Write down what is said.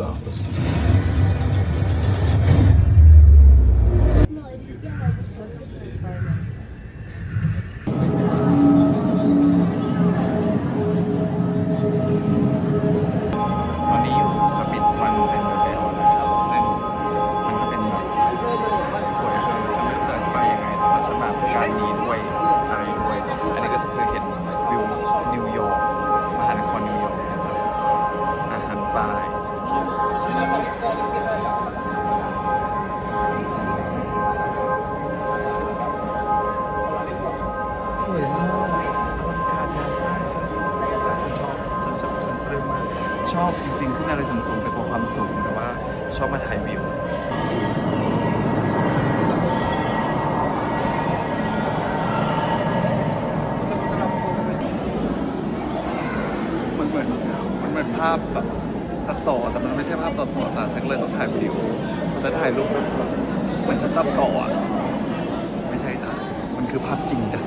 stop us. No, if you วยมากบรรยากาศงานสร้างฉันฉันชอบฉันชอบฉันปลื้มมากชอบจริงๆขึ้นอะไรสูงๆแต่กลัวความสูงแต่ว่าชอบมาถ่ายวิวมันเหมือนมันเหมือนภาพแบบตัดต่อแต่มันไม่ใช่ภาพตัดต่อจ้ะฉันเลยต้องถ่ายวิดีโอจะถ่ายรูปแบบเหมือนฉันตัดต่ออะไม่ใช่จ้ะมันคือภาพจริงจ้ะ